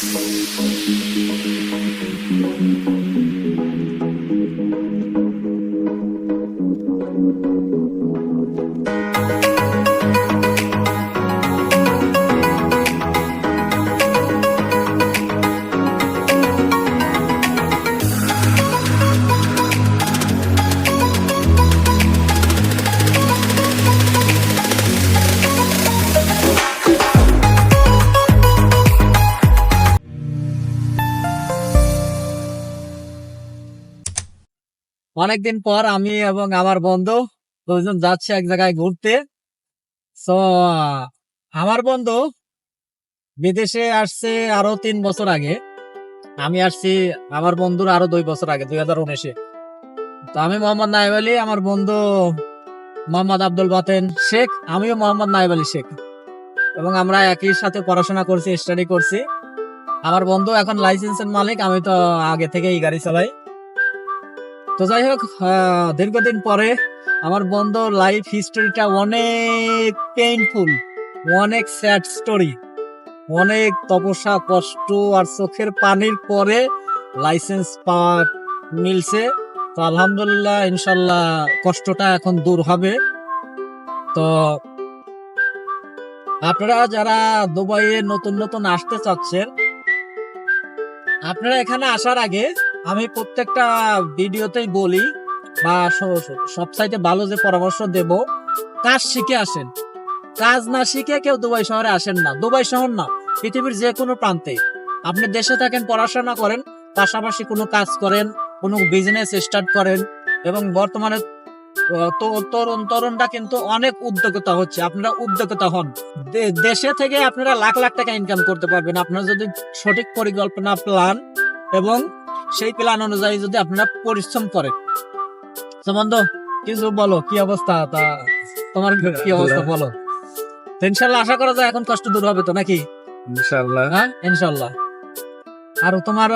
Thank you. অনেকদিন পর আমি এবং আমার বন্ধু দুজন যাচ্ছি এক জায়গায় ঘুরতে। তো আমার বন্ধু বিদেশে আসছে আরও তিন বছর আগে। আমি আসছি আমার বন্ধুর আরও দুই বছর আগে, দুই হাজার উনিশে। তো আমি মোহাম্মদ নাইব আলী, আমার বন্ধু মোহাম্মদ আব্দুল বাতেন শেখ, আমিও মোহাম্মদ নাইব আলী শেখ। এবং আমরা একই সাথে পড়াশোনা করছি স্টাডি করছি। আমার বন্ধু এখন লাইসেন্সের মালিক, আমি তো আগে থেকেই গাড়ি চালাই। তো যাই হোক দীর্ঘদিন পরে আমার বন্ধু লাইফ হিস্টোরিটা অনেক পেইনফুল অনেক স্যাড স্টোরি অনেক তপস্যা, কষ্ট আর চোখের পানির পরে লাইসেন্স পাওয়া মিলছে। তো আলহামদুলিল্লাহ, ইনশাল্লাহ কষ্টটা এখন দূর হবে। তো আপনারা যারা দুবাইয়ে নতুন নতুন আসতে চাচ্ছেন, আপনারা এখানে আসার আগে আমি প্রত্যেকটা ভিডিওতেই বলি বা স- স- সব সাইডে ভালো যে পরামর্শ দেব, কাজ শিখে আসেন। কাজ না শিখে কেউ দুবাই শহরে আসেন না। দুবাই শহর না, পৃথিবীর যে কোনো প্রান্তে। আপনি দেশে থাকেন, পড়াশোনা করেন, পাশাপাশি কোনো কাজ করেন, কোনো বিজনেস স্টার্ট করেন এবং বর্তমানে তরুণ তরুণরা কিন্তু অনেক উদ্যোক্তা হচ্ছে। আপনারা উদ্যোক্তা হন। দেশে থেকে আপনারা লাখ লাখ টাকা ইনকাম করতে পারবেন। আপনারা যদি সঠিক পরিকল্পনা প্ল্যান এবং সেই প্ল্যান অনুযায়ী যদি আপনারা পরিশ্রম করেন। সম্বন্ধ কিছু বলো কি অবস্থা? তা তোমার কি অবস্থা বলো। ইনশাল্লাহ আশা করা যায় এখন কষ্ট দূর হবে তো নাকি? ইনশাআল্লাহ। হ্যাঁ ইনশাল্লাহ আর তোমার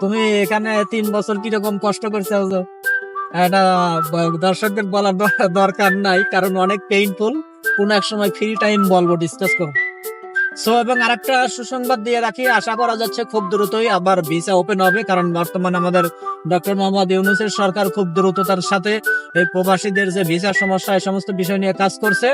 তুমি এখানে তিন বছর কীরকম কষ্ট করছ? এটা দর্শকদের বলার দরকার নাই কারণ অনেক পেইনফুল কোন এক সময় ফ্রি টাইম বলব ডিসকাস করব। সো এবং আরেকটা সুসংবাদ দিয়ে রাখি, আশা করা যাচ্ছে খুব দ্রুতই আবার ভিসা ওপেন হবে, কারণ বর্তমানে আমাদের ডক্টর মোহাম্মদ ইউনুসের সরকার খুব দ্রুততার সাথে এই প্রবাসীদের যে ভিসার সমস্যা, এই সমস্ত বিষয় নিয়ে কাজ করছে।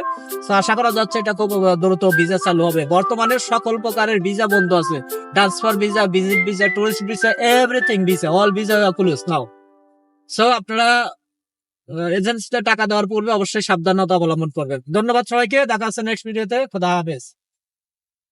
তো আশা করা যাচ্ছে এটা খুব দ্রুত ভিসা চালু হবে। বর্তমানে সকল প্রকারের ভিসা বন্ধ আছে। Transfer visa visit visa tourist visa everything visa all visa close now. So আপনারা এজেন্সিতে টাকা দেওয়ার পূর্বে অবশ্যই সাবধানতা অবলম্বন করবেন। ধন্যবাদ সবাইকে, দেখা হচ্ছে নেক্সট ভিডিওতে খোদা হাফেজ।